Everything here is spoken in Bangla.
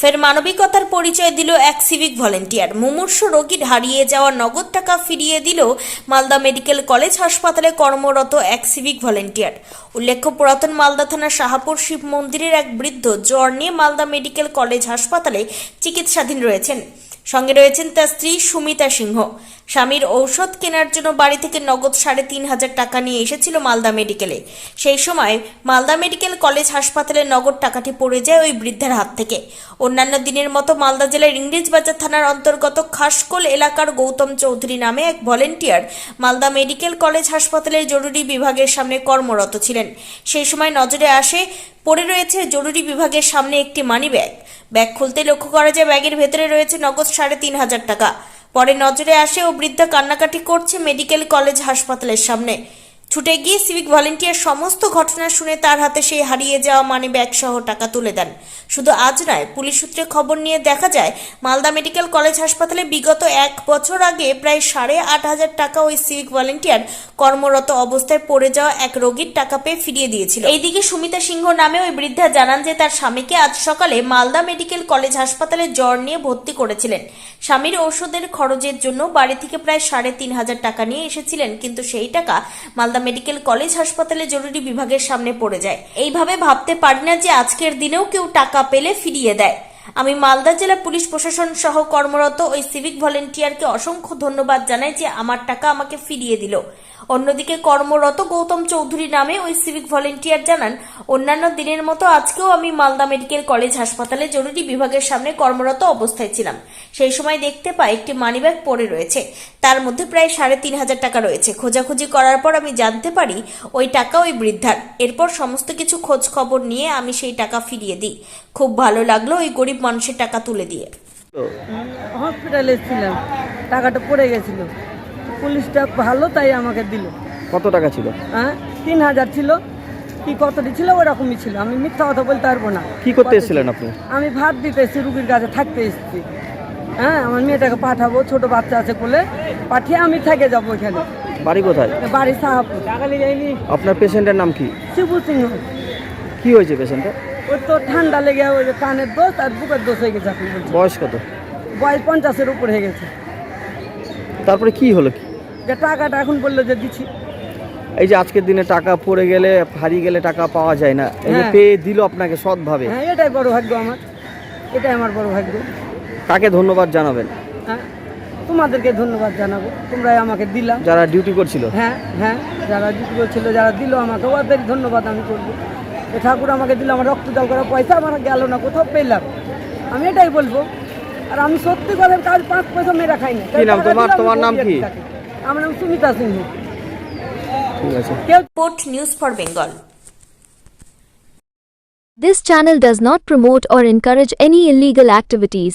ফের মানবিকতার পরিচয় দিল এক সিভিক ভলেন্টিয়ার। মুমূর্ষ রোগীর হারিয়ে যাওয়া নগদ টাকা ফিরিয়ে দিল মালদা মেডিকেল কলেজ হাসপাতালে কর্মরত এক সিভিক ভলেন্টিয়ার। উল্লেখ্য, পুরাতন মালদা থানার শাহাপুর শিব মন্দিরের এক বৃদ্ধ জ্বর নিয়ে মালদা মেডিকেল কলেজ হাসপাতালে চিকিৎসাধীন রয়েছেন। সঙ্গে রয়েছেন তার স্ত্রী সুমিতা সিংহ। স্বামীর ঔষধ কেনার জন্য বাড়ি থেকে নগদ সাড়ে তিন হাজার টাকা নিয়ে এসেছিল মালদা মেডিকেলে। সেই সময় মালদা মেডিকেল কলেজ হাসপাতালে নগদ টাকাটি পড়ে যায় ওই বৃদ্ধার হাত থেকে। অন্যান্য দিনের মতো মালদা জেলার ইংরেজবাজার থানার অন্তর্গত খাসকোল এলাকার গৌতম চৌধুরী নামে এক ভলেন্টিয়ার মালদা মেডিকেল কলেজ হাসপাতালের জরুরি বিভাগের সামনে কর্মরত ছিলেন। সেই সময় নজরে আসে পড়ে রয়েছে জরুরি বিভাগের সামনে একটি মানি ব্যাগ ব্যাগ খুলতে লক্ষ্য করা যায়, ব্যাগের ভেতরে রয়েছে নগদ সাড়ে তিন হাজার টাকা। পরে নজরে আসে ও বৃদ্ধা কান্নাকাটি করছে মেডিকেল কলেজ হাসপাতালের সামনে। ছুটে গিয়ে সিভিক ভলেন্টিয়ার সমস্ত ঘটনা শুনে তার হাতে সেই হারিয়ে যাওয়া মানি ব্যাগ সহ টাকা তুলে দেন। শুধু আজ নয়, পুলিশ সূত্রে খবর নিয়ে দেখা যায়, মালদা মেডিকেল কলেজ হাসপাতালে বিগত এক বছর আগে প্রায় সাড়ে আট হাজার টাকা ওই সিভিক ভলেন্টিয়ার কর্মরত অবস্থায় পড়ে যাওয়া এক রোগীর টাকা পেয়ে ফিরিয়ে দিয়েছিল। এইদিকে সুমিতা সিংহ নামে ওই বৃদ্ধা জানান যে তার স্বামীকে আজ সকালে মালদা মেডিকেল কলেজ হাসপাতালে জ্বর নিয়ে ভর্তি করেছিলেন। স্বামীর ওষুধের খরচের জন্য বাড়ি থেকে প্রায় সাড়ে তিন হাজার টাকা নিয়ে এসেছিলেন, কিন্তু সেই টাকা মালদা মেডিকেল কলেজ হাসপাতালে জরুরি বিভাগের সামনে পড়ে যায়। এইভাবে ভাবতে পারি না যে আজকের দিনেও কেউ টাকা পেলে ফিরিয়ে দেয়। আমি মালদা জেলা পুলিশ প্রশাসন সহ কর্মরত ওই সিভিক ভলেন্টিয়ারকে অসংখ্য ধন্যবাদ জানাই যে আমার টাকা আমাকে ফিরিয়ে দিল। অন্যদিকে কর্মরত গৌতম চৌধুরী নামে ওই সিভিক ভলেন্টিয়ার জানান, অন্যান্য দিনের মতো আজকেও আমি মালদা মেডিকেল কলেজ হাসপাতালে জরুরি বিভাগের সামনে কর্মরত অবস্থায় ছিলাম। সেই সময় দেখতে পাই একটি মানিব্যাগ পড়ে রয়েছে। তার মধ্যে প্রায় সাড়ে তিন হাজার টাকা রয়েছে। খোঁজাখুঁজি করার পর আমি জানতে পারি ওই টাকা ওই বৃদ্ধার। এরপর সমস্ত কিছু খোঁজ খবর নিয়ে আমি সেই টাকা ফিরিয়ে দিই। খুব ভালো লাগল ওই গরিব মানুষের টাকা তুলে দিয়ে। তো হসপিটালে ছিলাম। টাকাটা পড়ে গেছিল। পুলিশটা ভালো তাই আমাকে দিল। কত টাকা ছিল? হ্যাঁ তিন হাজার ছিল। কি কতটি ছিল ওরকমই ছিল। আমি মিথ্যা কথা বলতে পারব না। কি করতে এসেছিলেন আপনি? আমি ভাত দিতে এসেছি রুগীর কাছে থাকতে এসেছি। হ্যাঁ আমার মেয়েটাকে পাঠাবো ছোট বাচ্চা আছে বলে পাঠিয়ে আমি থেকে যাব এখানে। বাড়ি কোথায়? বাড়ি সাহাপুর। আপনার পেশেন্টের নাম কি? শিবু সিংহ। কি হয়েছে পেশেন্টের ওই তো ঠান্ডা লেগে ওই যে কানের দোষ আর বুকের দোষ হয়ে গেছে আপনি বয়স কত? বয়স পঞ্চাশের উপর হয়ে গেছে। তারপরে কি হলো কি? যে টাকাটা এখন বলল যে দিচ্ছি। এই যে আজকের দিনে টাকা পড়ে গেলে হারিয়ে গেলে টাকা পাওয়া যায় না। এই যে হ্যাঁ। পেয়ে দিল আপনাকে সৎভাবে। হ্যাঁ এটাই বড় ভাগ্য আমার। এটাই আমার বড় ভাগ্য। কাকে ধন্যবাদ জানাবেন? হ্যাঁ তোমাদেরকে ধন্যবাদ জানাব। তোমরাই আমাকে দিলা। যারা ডিউটি করছিল? হ্যাঁ হ্যাঁ যারা ডিউটি ছিল যারা দিল আমাকে ওদের ধন্যবাদ আমি করব। এ ঠাকুর আমাকে দিল আমার রক্ত জল করা পয়সা আমার গেল না কোথাও পেলাম। আমি এটাই বলব। আর আমি সত্যি কথা কাজ পাঁচ পয়সা মেরা খাই না কি নাম তোমার? তোমার নাম কি? আমার নাম সুমিতা সিংহ। ঠিক আছে। কেউ port news for Bengal This channel does not promote or encourage any illegal activities.